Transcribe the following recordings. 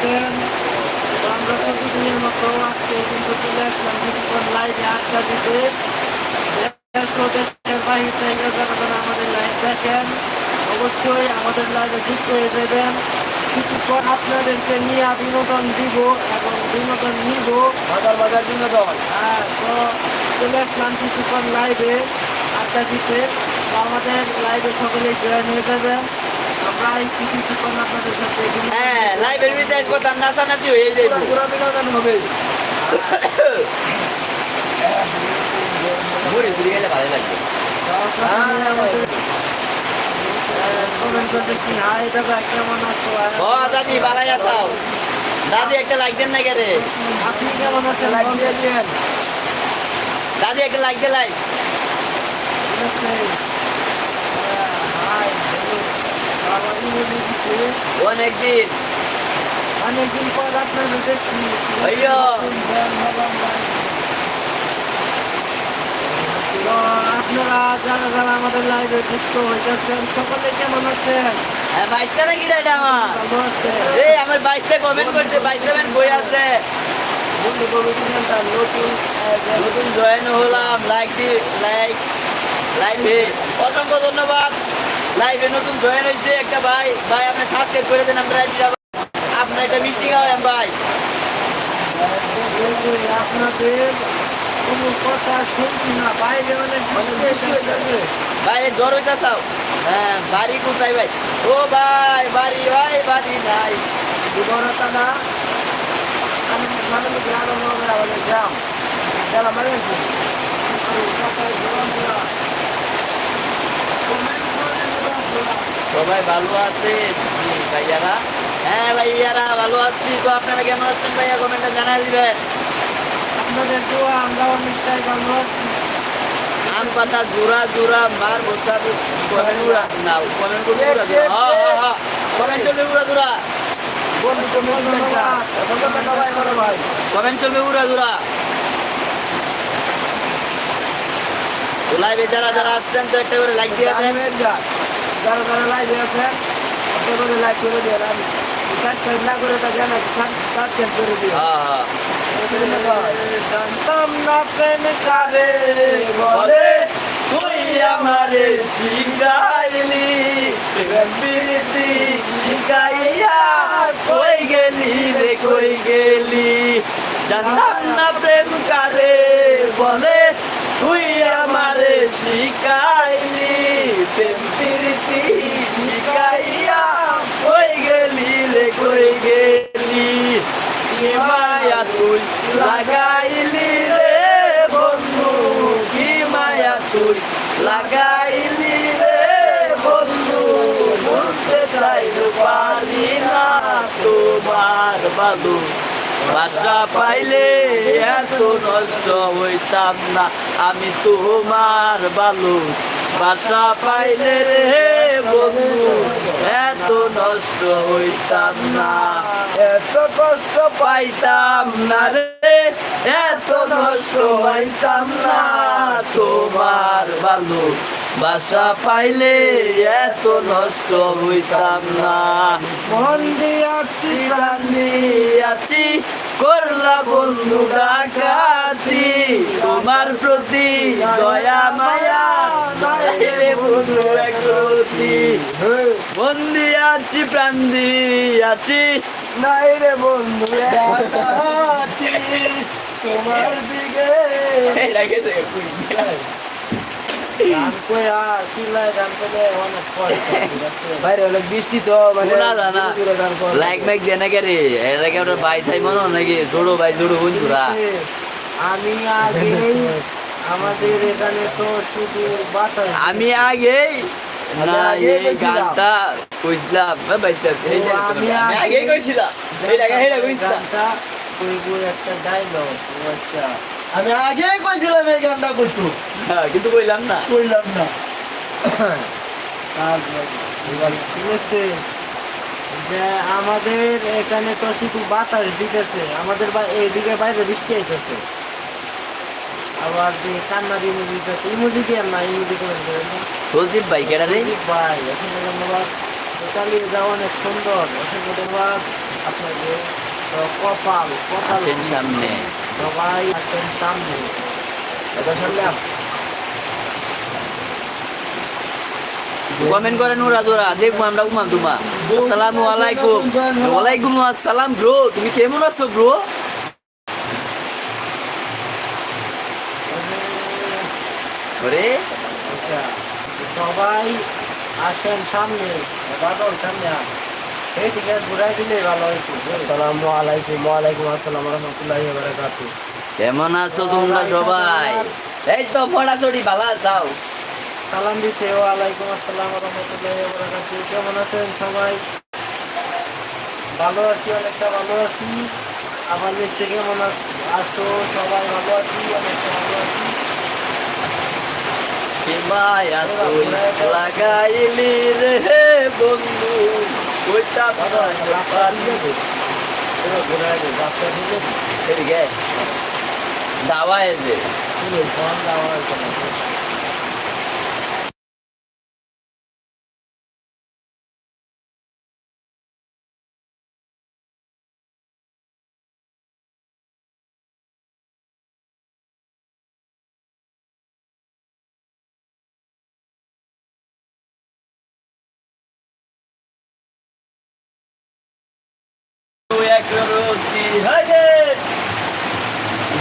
তো আমরা প্রতিদিনের মতো আজকে কিন্তু চলে আসলাম কিছুক্ষণ লাইভে আড্ডা দিতে থেকে যারা আমাদের লাইভ দেখেন অবশ্যই আমাদের লাইভে যুক্ত হয়ে যাবেন কিছুক্ষণ আপনাদেরকে নিয়ে বিনোদন দিব এবং বিনোদন নিব বাজার বিনোদন হ্যাঁ তো চলে আসলাম কিছুক্ষণ লাইভে আড্ডা দিতে আমাদের লাইভে সকলেই জয়েন হয়ে যাবেন হ্যাঁ। লাইভের ভিতরে আজকে তার নাচানাচি হয়ে যাবে পুরো বিনোদন হবে দাদা, একটা লাইক দেন না রে আপনি কেমন আছেন বলুন। দাদি, একটা লাইক দে লাইক ঠিক আছে? Ah, hi, hello। বাবা ইংরেজি দিচ্ছে। অনেকদিন। অনেকদিন পর আপনাদের দেখছি ভাইয়া। তো আপনারা যারা যারা আমাদের লাইভে যুক্ত হইতেছেন সকলে কেমন আছেন? হ্যাঁ বাইশটা নাকি আমার? ভালো আছে এই আমার বাইশটা কমেন্ট করছে বাইশটা মেন বই আছে। নতুন নতুন জয়েন হলাম লাইক লাইক লাইভে অসংখ্য ধন্যবাদ। লাইভে নতুন জয়েন হয়েছে একটা ভাই। ভাই, আপনি সাবস্ক্রাইব করে দেন, আমরা আপনার একটা মিষ্টি খাওয়াম ভাই। আপনাদের কথা শুনছি না বাইরে অনেক। বাইরে জ্বর হইতা চাও হ্যাঁ বাড়ি কোথায় ভাই? ও ভাই, বাড়ি ভাই, বাড়ি নাই। বিবরতা না আমি মানে গ্রাম গ্রাম সবাই ভালো আছে ভাইয়ারা। হ্যাঁ ভাইয়ারা ভালো আছি। তো আপনারা কেমন আছেন ভাইয়া? কমেন্টে জানাই দিবেন। আপনাদের দোয়া আমরা অনেকটাই ভালো আছি। আম পাতা জোড়া জোড়া মার বসা কমেন্ট উড়া না কমেন্ট করলে উড়া জোড়া হ্যাঁ হ্যাঁ হ্যাঁ। কমেন্ট চলবে উড়া জোড়া। বন্ধু তুমি ধন্যবাদ ধন্যবাদ বড় ভাই। কমেন্ট চলবে উড়া জোড়া। লাইভে যারা যারা আসছেন তো একটা করে লাইক দিয়ে যারা যারা লাইভে আছেন একটা করে লাইক করে দিয়ে আমি সাবস্ক্রাইব না করে তা জানা সাবস্ক্রাইব করে দিও হ্যাঁ হ্যাঁ। জানতাম না প্রেম কারে বলে তুই আমারে শিখাইলি প্রেম প্রীতি শিখাইয়া কই গেলি রে কই গেলি? জানতাম না প্রেম কারে বলে তুই আমারে শিখাইলি, প্রেম প্রীতি শিখাইয়া কই গেলি রে কই গেলি। মায়া তুই লাগাইলি রে, বন্ধু কি মায়া তুই লাগাইলি রে, বন্ধু। বুঝতে চাইল পারি না তোমার বালু বাসা পাইলে এত নষ্ট হইতাম না। আমি তোমার বালু। বাসা পাইলে রে বন্ধু, এত নষ্ট হইতাম না। এত কষ্ট পাইতাম না রে, এত নষ্ট হইতাম না। তোমার বালু। বাসা পাইলে এত নষ্ট হইতাম না। মন দিয়াছি প্রাণ দিয়াছি করলা বন্ধু ডাকাতি। তোমার প্রতি দয়া মায়া বন্ধু একরতি বন্দি আছি প্রাণ দিয়াছি নাই রে বন্ধু তোমার দিকে বৃষ্টি তো মানে শোনা জানা দূরে দূরে গান করে। লাইক মাইক দেয় না কে রে এটা ওটা ভাই সাই মনে নাকি? ছোট ভাই ছোট বন্ধুরা আমি আগে আমাদের এখানে তো শুধু বাতাস আমি আগেই না এই কইছিলাম। গানটা আমি আগে- একটা ডায়লগ আচ্ছা। আমি আগে কইছিলাম এই গানটা করতো। হ্যাঁ, কিন্তু কইলাম না। কইলাম না। ঠিক আছে যে আমাদের এখানে তো শুধু বাতাস দিতেছে। আমাদের বা- এইদিকে বাইরে বৃষ্টি আইতেছে। আবার যে কান্না দিয়ে ইমুজি দিতেছে। ইমুজি দিয়ে না ইমুজি করে সজীব ভাই কেডা রে? ভাই অসংখ্য ধন্যবাদ। চালিয়ে যাও অনেক সুন্দর। অসংখ্য ধন্যবাদ। আপনাদের তো কপাল কপাল সামনে। সবাই সামনে। এটা কমেন্ট করেন ওরা তোরা দেখব আমরা আসসালামু আলাইকুম। ওয়ালাইকুম আসসালাম ব্রো। তুমি কেমন আছো ব্রো? আচ্ছা সবাই আসেন সামনে। সামনে আসসালামু আলাইকুম ওয়ালাইকুম আসসালাম রহমতুল্লাহি ওয়া বারাকাতুহু কেমন আছো তোমরা সবাই? এই তো ফটাছড়ি ভালো আছাও সালাম দিছে আসসালাম রহমতুল্লাহি ওয়া বারাকাতুহু কেমন আছেন সবাই? ভালো আছি অনেকটা ভালো আছি। আবার লিখছে কেমন আছ- আছো সবাই ভালো আছি অনেকটা ভালো আছি। মায়া তুই লাগাইলি রে বন্ধু? ওইটা এবার ঘুরাই দে রাস্তা দিলে এদিকে দাওয়া এসে দাওয়া ফোন দেওয়া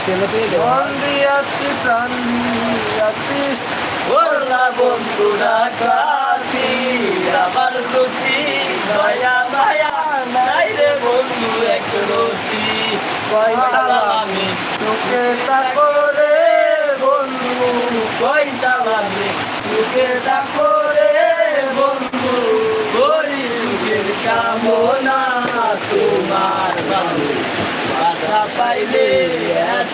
মন দিয়াছি প্রাণ দিয়াছি। ওরা বন্ধুরা কাছি আমার রুচি দয়া মায়া নাই রে বন্ধু এক রতি। পয়সা আমি তোকে করে বন্ধু। পয়সা লাগে তোকে করে বন্ধু। করি সুখের কামনা তোমার আশা পাইলে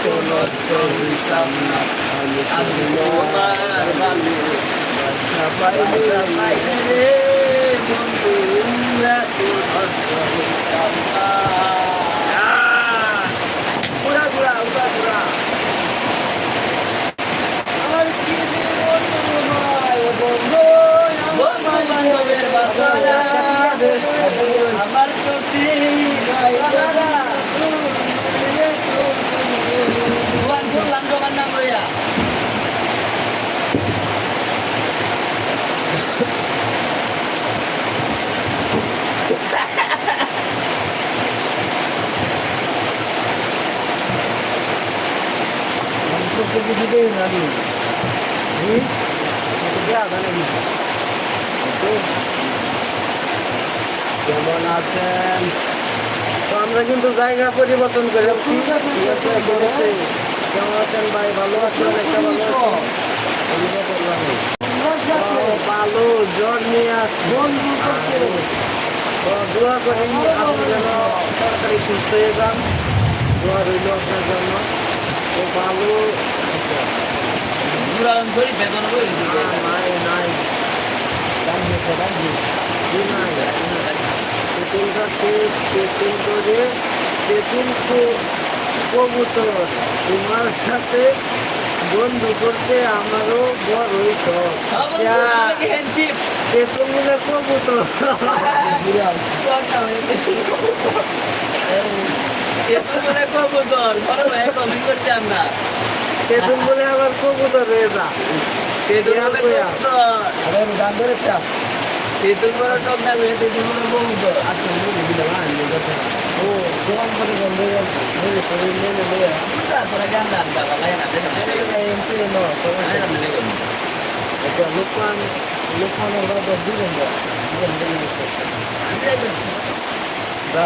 এত নষ্ট হইতাম না আমি তোমার বাবু আশা পাইলে রে বন্ধু এত নষ্ট হইতাম না উড়া উড়া উড়া উড়া আমার কি যে বন্ধু হয় বন্ধু বন্ধু বান্ধবের বাসারা আমার প্রতি বন্ধু লাঙ্গমান নাম রইয়া কেমন আছেন? তো আমরা কিন্তু জায়গা পরিবর্তন করেছি ঠিক আছে কেমন আছেন? ভাই? ভালো আছেন? একটা ভালো জ্বর নিয়ে আসছি। তো দোয়া করি আপনি যেন তাড়াতাড়ি সুস্থ হয়ে যান। দোয়া রইল আপনার জন্য। তো ভালো। ঘুরান করি বেতন কবুতর তোমার সাথে বন্ধু করতে আমারও বড়ই শখ হ্যান্ডশিপ তেঁতুল মিলে কবুতর কবুতর বড় ভাই কমেন্ট করছি আমরা তেঁতুল বলে আবার কবুতর হয়ে যা। তেতুল বলে তেতুল বড় টক না হয়ে তেতুল বড় কবুতর ও গরম করে বন্ধ হয়ে শরীর মেরে মেরে তোরা জ্ঞান দান বাবা লাগে না এমপি ন সমস্যা নেই। আচ্ছা লোকমান লোকমানের বাবা দিবেন যা দিবেন দিবেন যা।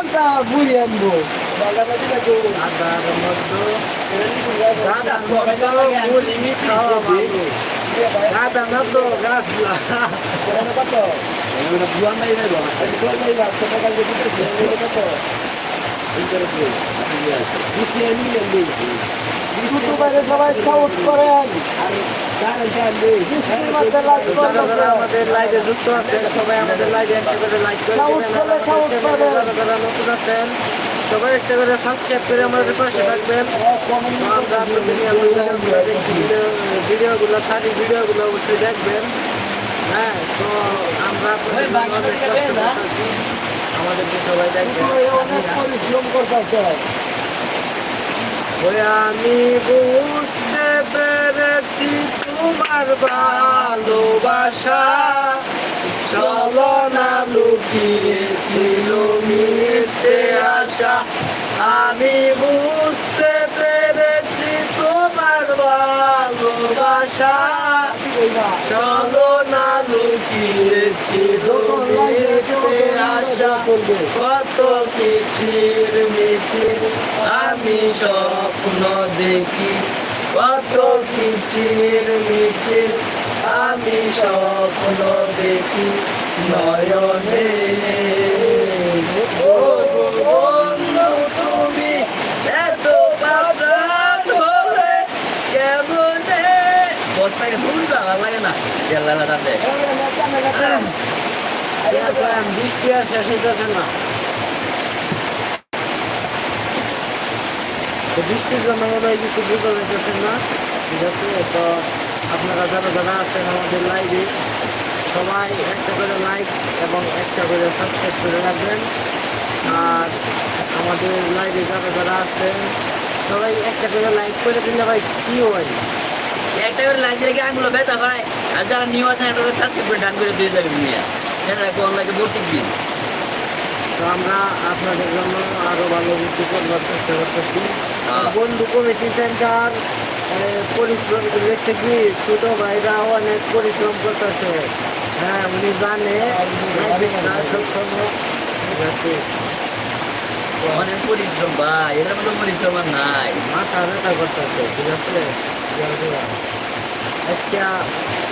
জানতাম বুড়ি আনব। গাদার মধ্যে গাদার মধ্যে মুড়ি খাওয়া ভালো গাদা না তো গাদলা কত বুয়ান নাই রে বাবা ইউটিউবারে সবাই সাউট করেন। আমাদের লাইভে যুক্ত আছেন সবাই আমাদের লাইভে একটা করে লাইক করে। যারা নতুন আছেন সবাই একটা করে সাবস্ক্রাইব করে আমাদের পাশে থাকবেন। আমরা প্রতিদিন ভিডিওগুলো ভিডিও- ভিডিওগুলো সারি ভিডিওগুলো অবশ্যই দেখবেন। হ্যাঁ তো আমরা। আমাদেরকে সবাই দেখবেন। অনেক পরিশ্রম করতেছে। ওই আমি বুঝতে পেরেছি তোমার ভালোবাসা। চলো চলনা লুকিয়েছিল মিথ্যে আশা আমি বুঝতে পেরেছি তোমার ভালোবাসা। চলো না লুকিয়েছিল মিথ্যে আশা কত কিচির মিছিল আমি স্বপ্ন দেখি কত কিচির মিছিল আমি স্বপ্ন দেখি নয়নে ভুল ভালো লাগে না রাতে বৃষ্টির জন্য মনে হয় কিছু বুঝতে পারতেছেন না ঠিক আছে তো আপনারা যারা যারা আছেন আমাদের লাইভে সবাই একটা করে লাইক এবং একটা করে সাবস্ক্রাইব করে রাখবেন আর আমাদের লাইভে যারা যারা আছেন সবাই একটা করে লাইক করে দিলে ভাই কি হয় একটা করে লাইন দিলে আঙুলো ব্যথা পায় আর যারা নিউ আছেন একটা করে সাবস্ক্রাইব করে ডান করে দিয়ে যাবে নিয়ে সেটা কোন লাগে ভর্তি দিন তো আমরা আপনাদের জন্য আরও ভালো কিছু করবার চেষ্টা করতেছি। হ্যাঁ। বন্ধু কমিটি সেন্টার পরিশ্রম দেখছে কি ছোট ভাইরা অনেক পরিশ্রম করতেছে। হ্যাঁ উনি জানে অনেক পরিশ্রম ভাই এটার মতো পরিশ্রম আর নাই। মাথা ব্যথা করতেছে ঠিক আছে? আজকে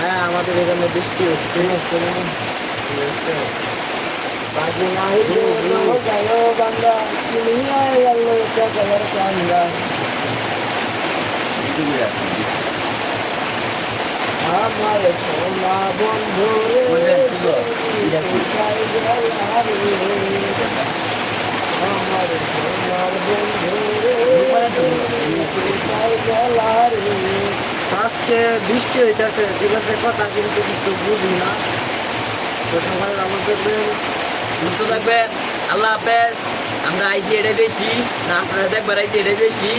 হ্যাঁ আমাদের এখানে বৃষ্টি হচ্ছে। বাংলা গেল কান্দা আমার। সোনা বন্ধু? আমার সোনার বন্ধু রে রে? আজকে বৃষ্টি হইতেছে ঠিক আছে কথা কিন্তু কিছু বুঝি না। তো সবাই ভালো করবেন সুস্থ থাকবেন। আল্লাহ হাফেজ। আমরা আইছি এটাই বেশি না আপনারা দেখবার আইছি এটাই বেশি।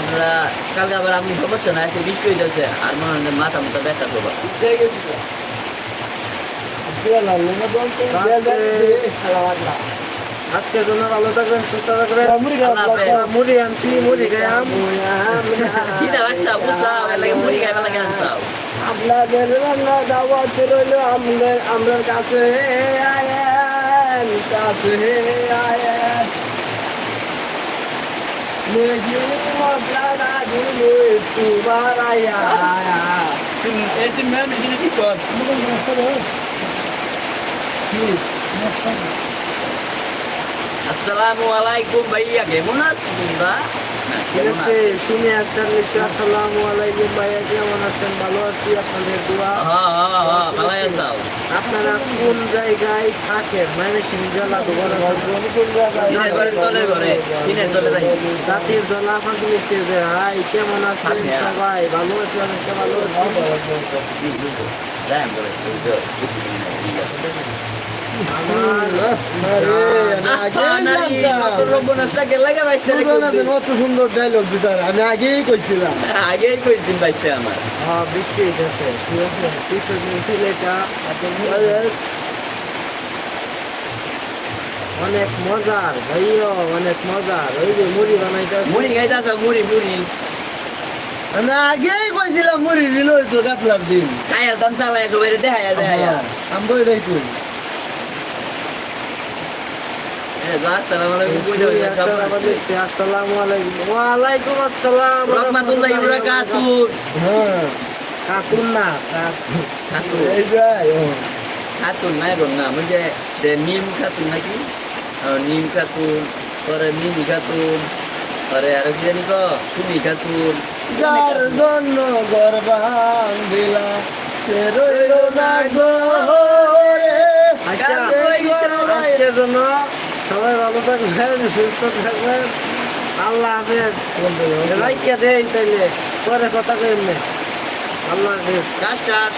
আপনারা কালকে আবার আপনি সমস্যা না আজকে বৃষ্টি হয়ে যাচ্ছে আর মনে হয় মাথা মাথা ব্যথা করবা রে। খেলা আজকের জন্য ভালো থাকবেন সুস্থ থাকবেন। মুড়ি আনছি মুড়ি খাইয়াম। আপনাদের রান্না দাওয়াত রইল আমাদের আমরা কাছে। আয়েন কাছে। আয়েন। মেঘি মশলা দিলে তোমার আয়া এই তিন মেয়ে মেশিনে ঠিক কর আসসালামু আলাইকুম ভাইয়া কেমন তোমরা আছে আছেন? শুনে একটা লিখছে আসসালামু আলাইকুম ভাইয়া কেমন আছেন? ভালো আছি আপনাদের দোয়া? হ্যাঁ হ্যাঁ হ্যাঁ ভালো আছাও আপনারা কোন জায়গায় থাকেন? জেলা দিনের তলে যাই। জাতির দল আমাকে লিখছে যে হাই কেমন আছেন হ্যাঁ। সবাই? ভালো আছি অনেকটা ভালো আছি। যাই করে ঠিক আছে আমার কত সুন্দর ডায়লগ দিতার আমি আগেই কইছিলাম আগেই কইছেন বাইতে আমার হ্যাঁ, বৃষ্টি হইতেছে ঠিক আছে কিছু মিছিল অনেক- মজার ভাইও অনেক মজার ওই যে মুড়ি বানাইতে মুড়ি খাইতে মুড়ি মুড়ি আমি আগেই কইছিলাম মুড়ি দিল তো কাতলার দিন খাইয়া দাম চালাই একেবারে দেখাইয়া দেখাইয়া আমি তো এটাই আসসালামু আলাইকুম দুই একটা আবার দেখছি, আসসালামু আলাইকুম ওয়ালাইকুম আসসালাম রহমাতুল্লাহি ওয়া বারাকাতুহু হ্যাঁ কাকুন না কাকুন খাতুন এই যাই নাই বোন না নিম খাতুন নাকি? নিম খাতুন পরে মিনি খাতুন পরে আর কি জানি কো তুমি খাতুন যার জন্য ঘর বান্ধিলা সে রইল না ঘরে আচ্ছা। আজকের জন্য সবাই ভালো থাকবেন সুস্থ থাকবেন। আল্লাহ হাফেজ। রাইখা দেয় তাইলে পরে কথা কইলে আল্লাহ হাফেজ। কাস্টার